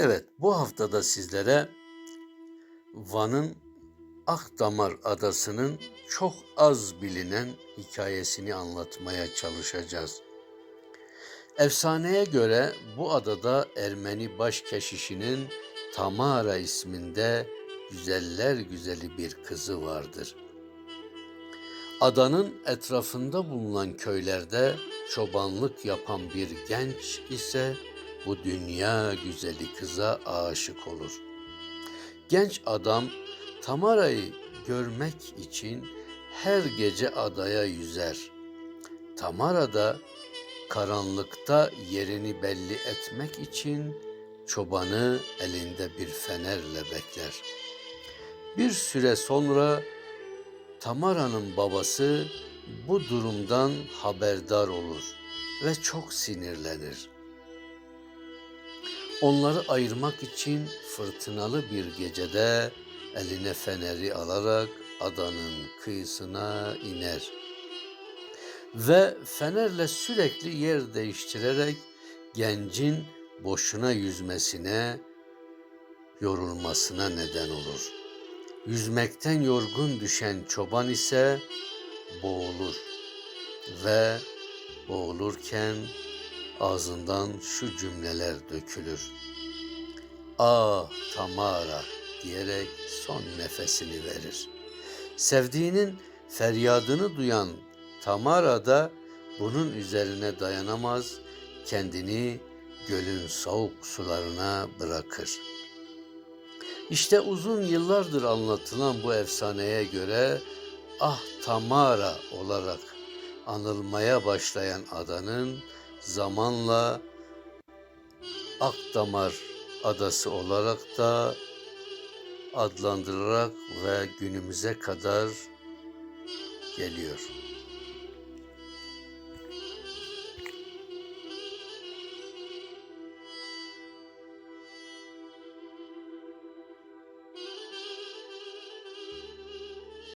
Evet, bu haftada sizlere Van'ın Akdamar Adası'nın çok az bilinen hikayesini anlatmaya çalışacağız. Efsaneye göre bu adada Ermeni başkeşişinin Tamara isminde güzeller güzeli bir kızı vardır. Adanın etrafında bulunan köylerde çobanlık yapan bir genç ise bu dünya güzeli kıza aşık olur. Genç adam Tamara'yı görmek için her gece adaya yüzer. Tamara da karanlıkta yerini belli etmek için çobanı elinde bir fenerle bekler. Bir süre sonra Tamara'nın babası bu durumdan haberdar olur ve çok sinirlenir. Onları ayırmak için fırtınalı bir gecede eline feneri alarak adanın kıyısına iner. Ve fenerle sürekli yer değiştirerek gencin boşuna yüzmesine, yorulmasına neden olur. Yüzmekten yorgun düşen çoban ise boğulur ve boğulurken ağzından şu cümleler dökülür. Ah Tamara diyerek son nefesini verir. Sevdiğinin feryadını duyan Tamara da bunun üzerine dayanamaz, kendini gölün soğuk sularına bırakır. İşte uzun yıllardır anlatılan bu efsaneye göre Ah Tamara olarak anılmaya başlayan adanın zamanla Akdamar adası olarak da adlandırılarak ve günümüze kadar geliyor.